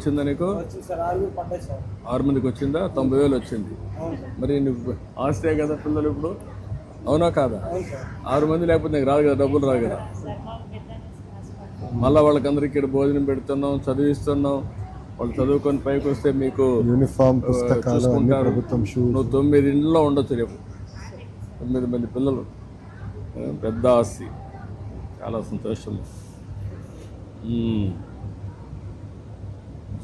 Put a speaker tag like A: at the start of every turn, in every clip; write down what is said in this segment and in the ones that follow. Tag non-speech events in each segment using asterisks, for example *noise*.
A: వచ్చిందా నీకు?
B: ఆరు
A: మందికి వచ్చిందా? తొంభై వేలు వచ్చింది.
B: అవును సార్.
A: మరి నువ్వు ఆస్తే కదా పిల్లలు ఇప్పుడు? అవునా కాదా?
B: అవును సార్.
A: ఆరు మంది లేకపోతే నీకు రాదు కదా డబ్బులు రాదు కదా? మళ్ళీ వాళ్ళకందరికి ఇక్కడ భోజనం పెడుతున్నాం చదివిస్తున్నాం. వాళ్ళు చదువుకొని పైకి వస్తే మీకు
C: యూనిఫామ్
A: చూసుకుంటారు. నువ్వు తొమ్మిది ఇంట్లో ఉండొచ్చు రేపు. తొమ్మిది మంది పిల్లలు. పెద్ద ఆస్తి. చాలా సంతోషం.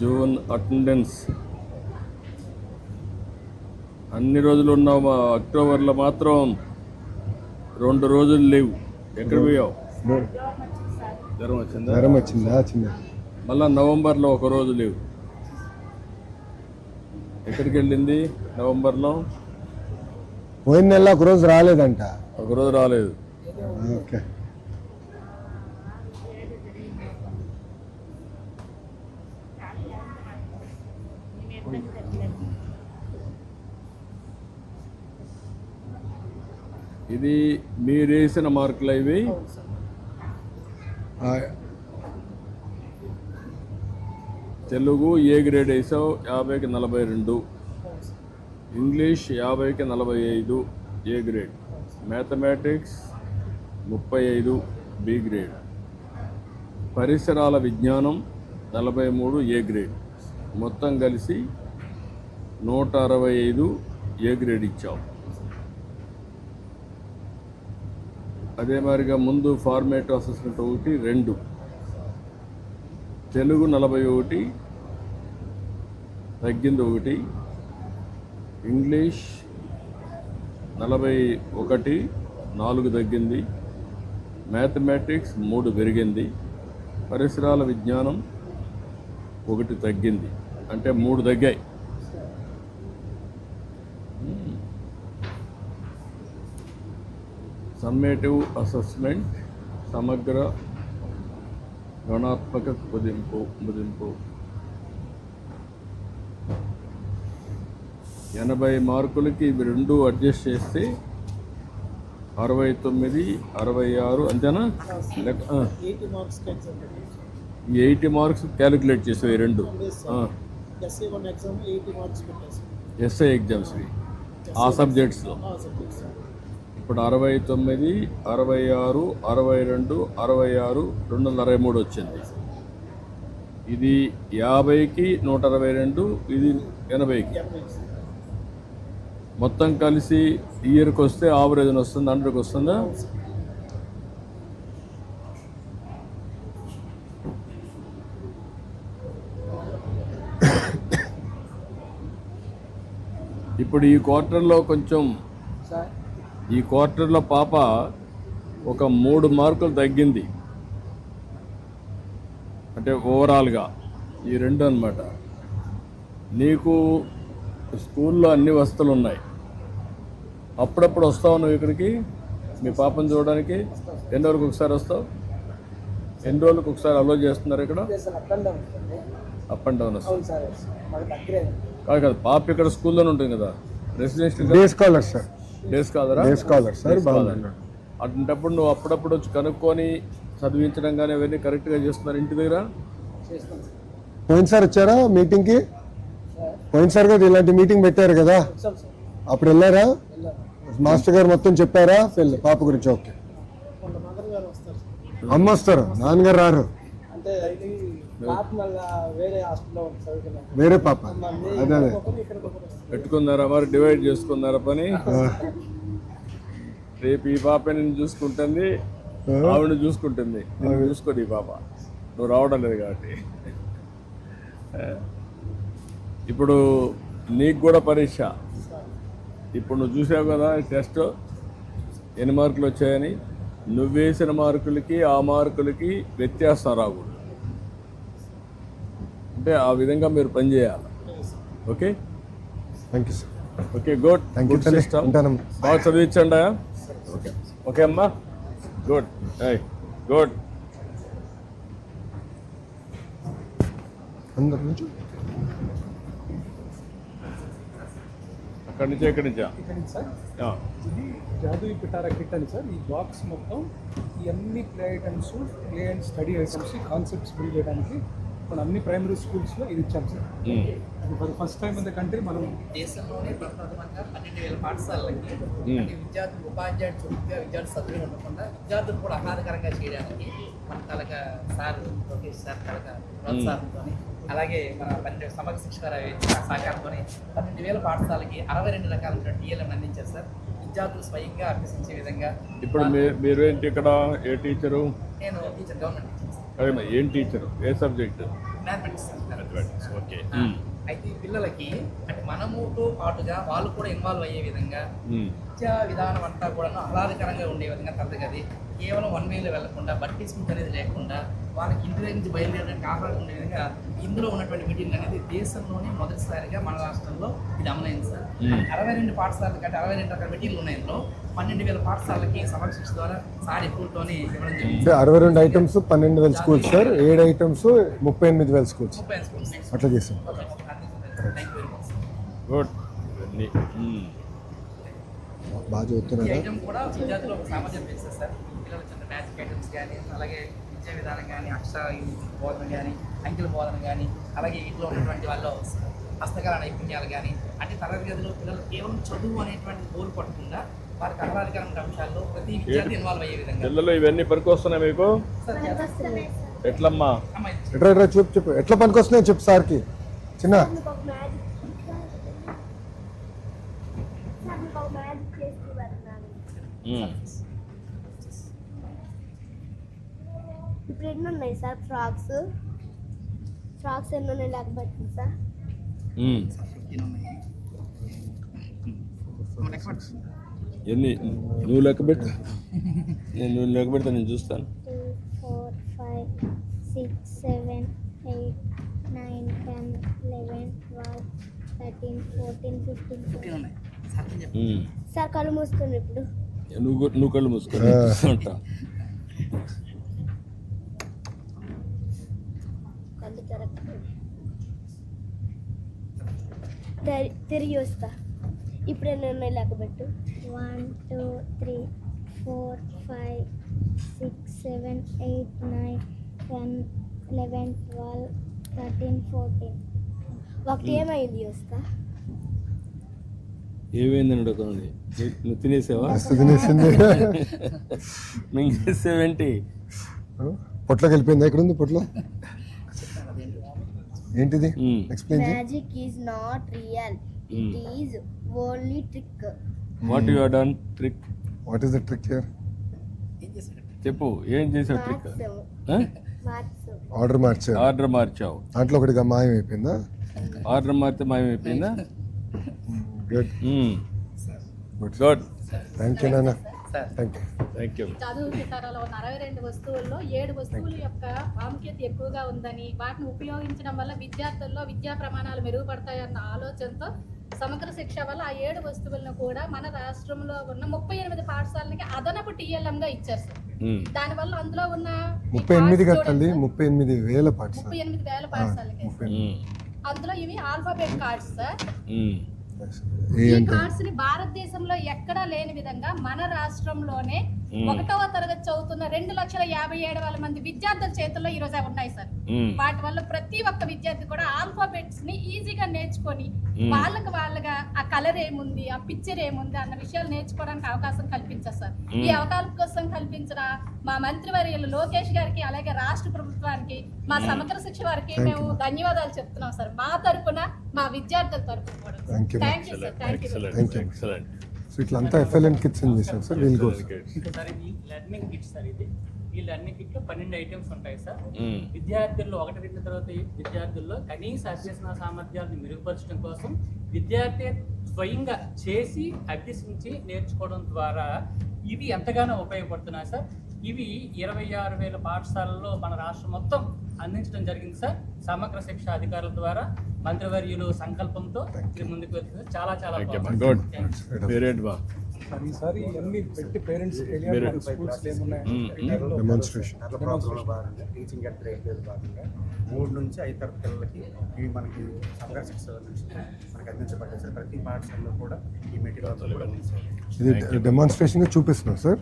A: June attendance. అన్ని రోజులు ఉన్నావు మా అక్టోబర్లో మాత్రం. రెండు రోజులు లేవు. ఎక్కడ పోయావు? జ్వరం వచ్చిందా?
C: జ్వరం వచ్చిందా? చిన్న
A: మళ్ళా నవంబర్లో ఒక రోజు లేవు. ఎక్కడికి వెళ్ళింది నవంబర్లో?
C: పోయిన నెల ఒక రోజు రాలేదంట.
A: ఒక రోజు రాలేదు.
C: ఓకే.
A: ఇది మీరు వేసిన మార్కులు ఇవి తెలుగు ఏ గ్రేడ్ వేసావు? యాభైకి నలభై రెండు. ఇంగ్లీష్ యాభైకి నలభై ఐదు ఏ గ్రేడ్? మ్యాథమెటిక్స్ ముప్పై ఐదు బి గ్రేడ్. పరిసరాల విజ్ఞానం నలభై మూడు ఏ గ్రేడ్? మొత్తం కలిసి నూట అరవై ఐదు ఏ గ్రేడ్ ఇచ్చాం అదే మాదిరిగా ముందు ఫార్మేట్ అసెస్మెంట్ ఒకటి రెండు. తెలుగు నలభై ఒకటి తగ్గింది ఒకటి. ఇంగ్లీష్ నలభై ఒకటి నాలుగు తగ్గింది. మ్యాథమెటిక్స్ మూడు పెరిగింది. పరిసరాల విజ్ఞానం ఒకటి తగ్గింది. అంటే మూడు తగ్గాయి. సమ్మేటివ్ అసెస్మెంట్ సమగ్ర గణాత్మక కుదింపు ముదింపు ఎనభై మార్కులకి ఇవి రెండు అడ్జస్ట్ చేస్తే అరవై తొమ్మిది అరవై ఆరు అంతేనా.
B: ఎయిటీ మార్క్స్
A: ఎయిటీ క్యాలిక్యులేట్ చేసావు ఈ రెండు.
B: SA one exam eighty marks పెట్టేసి.
A: ఎగ్జామ్స్వి ఆ సబ్జెక్ట్స్లో?
B: సబ్జెక్ట్స్.
A: ఇప్పుడు అరవై తొమ్మిది అరవై ఆరు అరవై రెండు అరవై ఆరు రెండు వందల అరవై మూడు వచ్చింది. ఇది యాభైకి నూట అరవై రెండు ఇది ఎనభైకి. మొత్తం కలిసి ఇయర్కి వస్తే ఆవరేజ్ వస్తుంది హండ్రెడ్కి వస్తుందా? ఇప్పుడు ఈ క్వార్టర్లో కొంచెం ఈ క్వార్టర్లో పాప ఒక మూడు మార్కులు తగ్గింది. అంటే ఓవరాల్గా ఈ రెండు అన్నమాట. నీకు స్కూల్లో అన్ని వసతులు ఉన్నాయి. అప్పుడప్పుడు వస్తావు నువ్వు ఇక్కడికి మీ పాపను చూడడానికి. ఎన్ని రోజులకు ఒకసారి వస్తావు? ఎన్ని రోజులకు ఒకసారి అలో చేస్తున్నారు ఇక్కడ?
B: అప్ అండ్ డౌన్ అండి
A: కాదు కదా పాప ఇక్కడ స్కూల్లోనే ఉంటుంది కదా. Residential
C: day scholar sir
A: days కాదరా
C: డే స్కాలర్ సార్ బాగున్నాడు.
A: అటువంటప్పుడు నువ్వు అప్పుడప్పుడు వచ్చి కనుక్కొని చదివించడం కానీ అవన్నీ కరెక్ట్గా చేస్తున్నారు ఇంటి దగ్గర?
C: పోయినసారి వచ్చారా మీటింగ్కి? పోయినసారి కూడా ఇలాంటి మీటింగ్ పెట్టారు కదా. అప్పుడు వెళ్ళారా? మాస్టర్ గారు మొత్తం చెప్పారా? వెళ్ళి పాప గురించి ఓకే. అమ్మ వస్తారు? నాన్నగారు రారు
B: అంటే ఇది పాప మళ్ళా వేరే
C: పాప. అదే.
A: పెట్టుకున్నారా మరి డివైడ్ చేసుకున్నారా పని? రేపు ఈ పాప నేను చూసుకుంటుంది ఆవిడ చూసుకుంటుంది. నేను చూసుకోదు ఈ పాప. నువ్వు రావడం లేదు కాబట్టి. ఇప్పుడు నీకు కూడా పరీక్ష. ఇప్పుడు నువ్వు చూసావు కదా టెస్ట్. ఎన్ని మార్కులు వచ్చాయని? నువ్వేసిన మార్కులకి ఆ మార్కులకి వ్యత్యాసం రాకూడదు. అంటే ఆ విధంగా మీరు పనిచేయాలి okay?
C: Thank you sir
A: okay good.
C: Thank you
A: system. బాగా చదివించండి ఓకే. ఓకే అమ్మా. గుడ్. గుడ్.
C: అందరి నుంచి?
A: అక్కడి నుంచి ఎక్కడి నుంచా?
D: ఇక్కడ నుంచి సార్?
A: ఆ,
D: ఇది జాదూ పిటారా కిట్ అని సార్. ఈ బాక్స్ మొత్తం ఈ అన్ని play items play and study items concepts build చేయడానికి మన అన్ని ప్రైమరీ స్కూల్స్లో ఇది ఇచ్చాం sir. For first time in the country మనం
E: దేశంలోనే ప్రప్రథమంగా పన్నెండు వేల పాఠశాలలకి అంటే విద్యార్థులు ఉపాధ్యాయుడు చురుగ్గా విద్యార్థులు సభ్యులు ఉండకుండా విద్యార్థులు కూడా ఆహ్లాదకరంగా చేయడానికి మన తలక సార్ లోకేష్ సార్ తలక ప్రోత్సాహంతో అలాగే మన పన్నెండు సమగ్ర శిక్షణ సహకారంతో పన్నెండు వేల పాఠశాలకి అరవై రెండు రకాల టీఎల్ఎం అందించారు సార్. విద్యార్థులు స్వయంగా అభ్యసించే విధంగా
A: ఇప్పుడు మీరేంటి ఇక్కడ? ఏ టీచరు?
E: నేను టీచర్ గవర్నమెంట్ టీచర్ సార్
A: అదే మరి ఏం టీచరు ఏ సబ్జెక్ట్
E: మ్యాథమెటిక్స్
A: ఓకే
E: అయితే పిల్లలకి అంటే మనముతో పాటుగా వాళ్ళు కూడా ఇన్వాల్వ్ అయ్యే విధంగా విద్యా విధానం అంతా కూడా ఆహ్లాదకరంగా ఉండే విధంగా తగ్గది కేవలం వన్ వేలో వెళ్ళకుండా బట్టి స్మిత్ అనేది లేకుండా వాళ్ళకి ఇంటి దగ్గర నుంచి బయలుదేరడానికి ఆహ్లాదం ఉండే విధంగా ఇందులో ఉన్నటువంటి మీటింగ్ అనేది దేశంలోనే మొదటిసారిగా మన రాష్ట్రంలో ఇది అమలైంది సార్. అరవై రెండు పాఠశాలలు కంటే అరవై రెండు రకాల మీటింగ్లు ఉన్నాయి ఇందులో. పన్నెండు వేల పాఠశాలకి సమీక్ష ద్వారా సార్ ఎక్కువతోనే ఇవ్వడం జరిగింది
C: అరవై రెండు ఐటమ్స్ పన్నెండు వేల స్కూల్స్ సార్ ఏడు ఐటమ్స్ ముప్పై ఎనిమిది వేల స్కూల్స్ అట్లా చేసాం
A: గుడ్.
C: బాగా చదువుతున్నారా?
E: ఐటమ్ కూడా విద్యార్థులు ఒక సామర్థ్యం పెంచుతుంది సార్ పిల్లల చిన్న మ్యాథ్స్ ఐటమ్స్ కానీ అలాగే విద్యా విధానం కానీ అక్షర బోధన కానీ అంకెల బోధన కానీ అలాగే ఇంట్లో ఉన్నటువంటి వాళ్ళ హస్తకళ నైపుణ్యాలు కానీ అంటే తరగతి గదిలో పిల్లలు కేవలం చదువు అనేటువంటి గోల్ పట్టకుండా వారికి ఆహ్లాదకరమైన అంశాల్లో ప్రతి విద్యార్థి ఇన్వాల్వ్ అయ్యే విధంగా.
A: పిల్లలు ఇవన్నీ పనికొస్తున్నాయి మీకు. ఎట్లమ్మా?
C: ఎట్లా ఎట్లా చెప్పు చెప్పు. ఎట్లా పనికి వస్తున్నాయి చెప్పు సార్కి? చిన్న.
F: ఇప్పుడు ఎన్ని ఉన్నాయి సార్ ఫ్రాక్స్? ఫ్రాక్స్ ఎన్ని ఉన్నాయి లేకపోతే సార్.
A: ఎన్ని? నువ్వు లెక్క పెట్టు. నేను నువ్వు లెక్క పెడితే నేను చూస్తాను.
F: Two four five six seven eight nine ten eleven twelve thirteen fourteen fifteen
E: sir
F: కళ్ళు మూసుకోండి ఇప్పుడు.
A: నువ్వు నువ్వు కళ్ళు మూసుకో
C: ఆ.
A: ఉంటా
F: కళ్ళు తెరక్ తెరి- తిరిగి వస్తా. ఇప్పుడు ఎన్ని ఉన్నాయి లెక్కబెట్టు one two three four five six seven eight nine ten eleven twelve thirteen fourteen. ఒకటి ఏమైంది వస్తా?
A: ఏమైందని అడుగుతుంది నువ్వు తినేసావా?
C: తినేసింది. *laughs* పొట్లోకి వెళ్ళిపోయింది? ఎక్కడ ఉంది పొట్లో? ఏంటిది. ఎక్స్ప్లెయిన్ చేయి.
F: Magic is not real it is only trick
A: what you done trick
C: what is the trick here
A: చెప్పు. ఏం చేసావు ట్రిక్
C: ఆర్డర్ మార్చారు
A: ఆర్డర్ మార్చావు
C: దాంట్లో ఒకటిగా మాయం అయిపోయిందా
A: ఆర్డర్ మారితే మాయమైపోయిందా
C: good
A: good good
C: thank you నాన్న.
E: సార్
C: థ్యాంక్ యూ
G: చదువు విధానాలో ఉన్న అరవై రెండు వస్తువుల్లో ఏడు వస్తువుల యొక్క ప్రాముఖ్యత ఎక్కువగా ఉందని వాటిని ఉపయోగించడం వల్ల విద్యార్థుల్లో విద్యా ప్రమాణాలు మెరుగుపడతాయన్న ఆలోచనతో సమగ్ర శిక్ష వల్ల ఆ ఏడు వస్తువులను కూడా మన రాష్ట్రంలో ఉన్న ముప్పై ఎనిమిది పాఠశాలలకి అదనపు టీఎల్ఎం గా ఇచ్చారు సార్. దానివల్ల అందులో ఉన్న
C: ముప్పై ఎనిమిది
G: సార్.
C: ముప్పై ఎనిమిది వేల పాఠశాల
G: ముప్పై ఎనిమిది వేల పాఠశాలకి
C: ముప్పై
G: అందులో ఇవి ఆల్ఫాబెట్ కార్డ్స్ సార్.
C: ఏ
G: ఈ కార్డ్స్ని భారతదేశంలో ఎక్కడా లేని విధంగా మన రాష్ట్రంలోనే ఒకటవ తరగతి చదువుతున్న రెండు లక్షల యాభై ఏడు వేల మంది విద్యార్థుల చేతుల్లో ఈ రోజు ఉన్నాయి సార్. వాటి వల్ల ప్రతి ఒక్క విద్యార్థి కూడా ఆల్ఫాబెట్స్ని ఈజీగా నేర్చుకొని వాళ్ళకి వాళ్ళగా ఆ కలర్ ఏముంది ఆ పిక్చర్ ఏముంది అన్న విషయాలు నేర్చుకోవడానికి అవకాశం కల్పించారు సార్. ఈ అవకాశం కల్పించిన మా మంత్రివర్యులు లోకేష్ గారికి అలాగే రాష్ట్ర ప్రభుత్వానికి మా సమగ్ర శిక్ష వారికి మేము ధన్యవాదాలు చెప్తున్నాం సార్. మా తరపున మా విద్యార్థుల తరపున కూడా. Thank you sir thank you
A: excellent
C: you.
A: Excellent
C: so ఇట్లా అంతా ఎఫ్ఎల్ఎన్ కిట్స్ అని చేశాం సార్? వీల్ గోస్
H: సార్ ఇది లెర్నింగ్ కిట్ సార్ ఇది. ఈ లెర్నింగ్ కిట్లో పన్నెండు ఐటమ్స్ ఉంటాయి సార్. విద్యార్థుల్లో ఒకటి రెండు తర్వాత విద్యార్థుల్లో కనీస అభ్యసన సామర్థ్యాలను మెరుగుపరచడం కోసం విద్యార్థి స్వయంగా చేసి అభ్యసించి నేర్చుకోవడం ద్వారా ఇవి ఎంతగానో ఉపయోగపడుతున్నాయి సార్. ఇవి ఇరవై ఆరు వేల పాఠశాలల్లో మన రాష్ట్రం మొత్తం అందించడం జరిగింది సార్. సమగ్ర శిక్ష అధికారుల ద్వారా మంత్రివర్యులు సంకల్పంతో ముందుకు వెళ్తుంది. చాలా చాలా.
A: గుడ్ బా
D: ఈసారి పెట్టి పేరెంట్స్ స్కూల్స్ ఏమున్నాయి.
C: డెమాన్స్ట్రేషన్
B: టీచింగ్ అట్ గ్రేడ్ భాగంగా
I: మూడు నుంచి ఐదు తరగతి పిల్లలకి ఇవి మనకి శిక్ష నుంచి మనకి అందించబడ్డాయి సార్. ప్రతి పాఠశాలలో కూడా ఈ మెటీరియల్
C: ఇది డెమాన్స్ట్రేషన్గా చూపిస్తున్నాం సార్.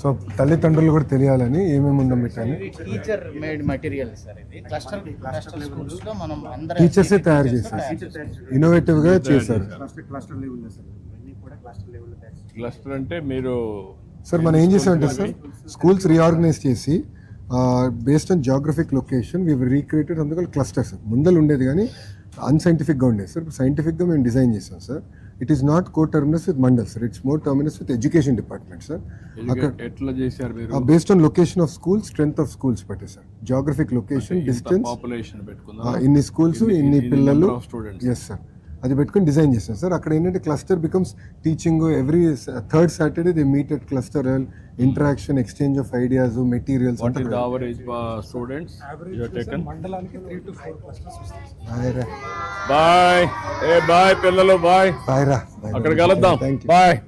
C: సో తల్లిదండ్రులు కూడా తెలియాలని ఏమేమి ఉందో పెట్టాను
E: టీచర్ మేడ్ మెటీరియల్ సార్ ఇది. క్లస్టర్ క్లస్టర్ స్కూల్స్లో మనం అందరం
C: టీచర్సే తయారు చేశారు ఇన్నోవేటివ్గా చేశారు
I: క్లస్టర్ లెవెల్లో సార్. ఇవన్నీ కూడా క్లస్టర్ లెవెల్లో తయారు చేస్తాం.
A: క్లస్టర్ అంటే మీరు
C: సార్ మనం ఏం చేసామంటే సార్ స్కూల్స్ రీఆర్గనైజ్ చేసి based on geographic location we recreated అందుకని క్లస్టర్ సార్ ముందలు ఉండేది కానీ అన్సైంటిఫిక్గా ఉండేది సార్ సైంటిఫిక్గా మేము డిజైన్ చేసాం sir it is not coterminous with mandal sir it's more terminus with education department sir అక్కడ
A: ఎట్లా చేశారు మీరు?
C: Based on location of schools strength of schools పెట్టే సార్ జాగ్రఫిక్ లొకేషన్ డిస్టెన్స్ ఇన్ని స్కూల్స్
A: ఇన్ని-
C: పిల్లలు. ఎస్ సార్ అది పెట్టుకుని డిజైన్ చేస్తాం సార్ అక్కడ ఏంటంటే cluster becomes teaching every third Saturday they meet at cluster interaction exchange of ideas materials
A: students boy a boy పిల్లలు బాయ్
C: బాయ్ రా.
A: అక్కడ కలుద్దాం. బాయ్